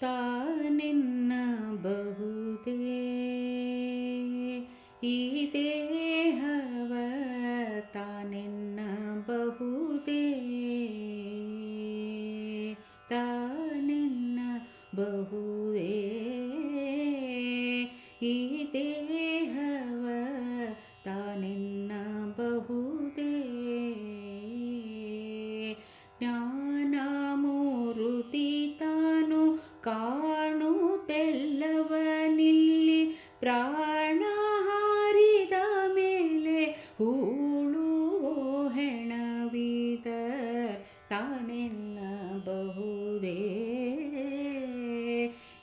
ತಾನೆನ್ನಬಹುದೇ ಈ ದೇಹವ ತಾನೆನ್ನಬಹುದೇ ತಾನೆನ್ನಬಹುದೇ ಈ ದೇಹವ ಕಾಣುತ್ತೆಲ್ಲವನಿಲ್ಲಿ ಪ್ರಾಣ ಹಾರಿದ ಮೇಲೆ ಹೂಳುವೋ ಹೆಣವಿದ ತಾನೆನ್ನಬಹುದೇ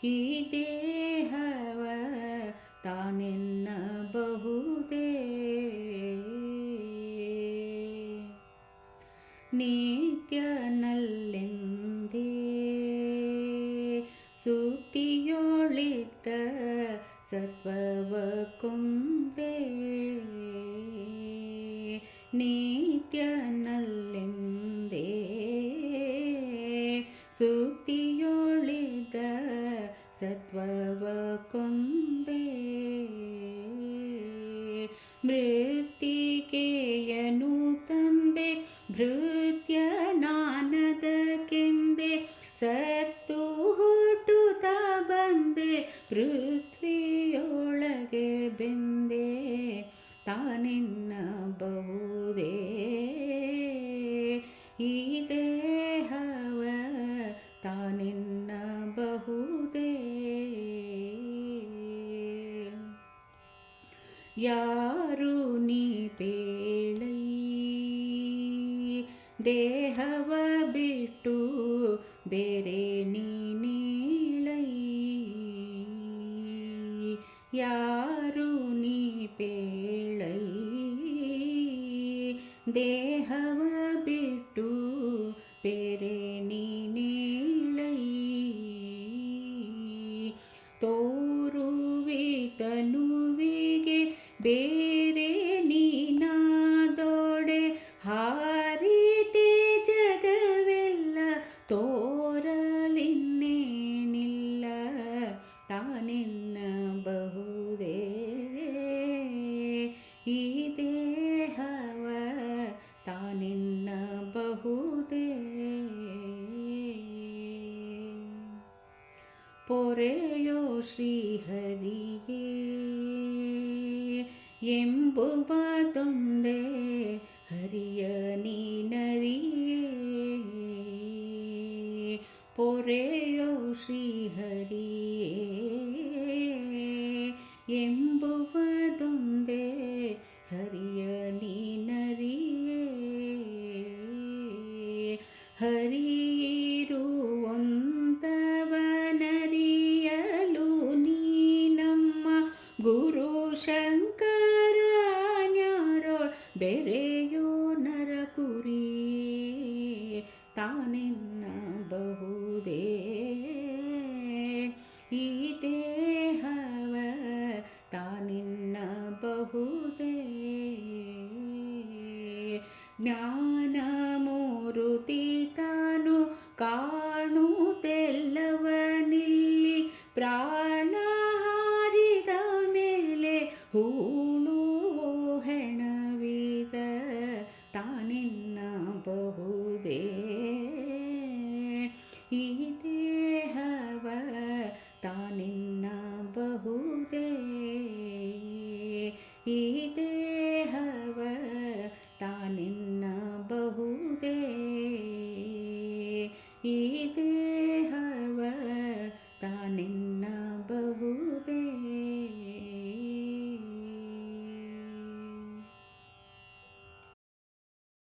ಈ ದೇಹವ ತಾನೆನ್ನಬಹುದೇ ನಿತ್ಯನಲ್ಲೆಂದೇ ಸುತ್ತಿಯೊಳಿತ ಸತ್ವವ ಕೊಂದೆ ನಿತ್ಯನಲ್ಲೆಂದೇ ಸುತ್ತಿಯೊಳಿದ ಸತ್ವವ ಕೊಂದೆ ಮೃತ್ತಿಕೆಯನು ತಂದೆ ಭೃತ್ಯ ಪೃಥ್ವಿಯೊಳಗೆ ಬೆಂದೆ ತಾನೆನ್ನಬಹುದೇ ಈ ದೇಹವ ತಾನೆನ್ನಬಹುದೇ ಯಾರು ನೀ ಪೇಳೈ? ದೇಹವ ಬಿಟ್ಟು ಬೇರೆ ನೀನೀಳೈ ಯಾರು ನೀ ಪೇಳೈ? ದೇಹವ ಬಿಟ್ಟು ಬೇರೆ ನೀನೇಳೈ ತೋರುವಿತನುವಿಗೆ ಬೇರೆ ನೀನಾದೊಡೆ ಈ ದೇಹವ ತಾನೆನ್ನಬಹುದೇ ಪೊರೆಯೋ ಶ್ರೀಹರಿಯೇ ಎಂಬುವುದೊಂದೇ ಹರಿಯ ನೀನರಿಯೇ ಪೊರೆಯೋ ಶ್ರೀಹರಿಯೇ ಎಂಬುವುದೊಂದೇ ಹರಿಯಿರುವಂತವನರಿಯಲು ನೀ ನಮ್ಮ ಗುರು ಶಂಕರನ್ಯಾರೋಳ್ ಬೆರೆಯೋ ನರಕುರಿ ತಾನೆನ್ನಬಹುದೇ ಈ ದೇಹವ ತಾನಿನ್ನ ಬಹುದೇ. ಜ್ಞಾನಮೂರುತಿ ತಾನು ಕಾಣುತ್ತೆಲ್ಲವನಿಲ್ಲಿ ಪ್ರಾಣ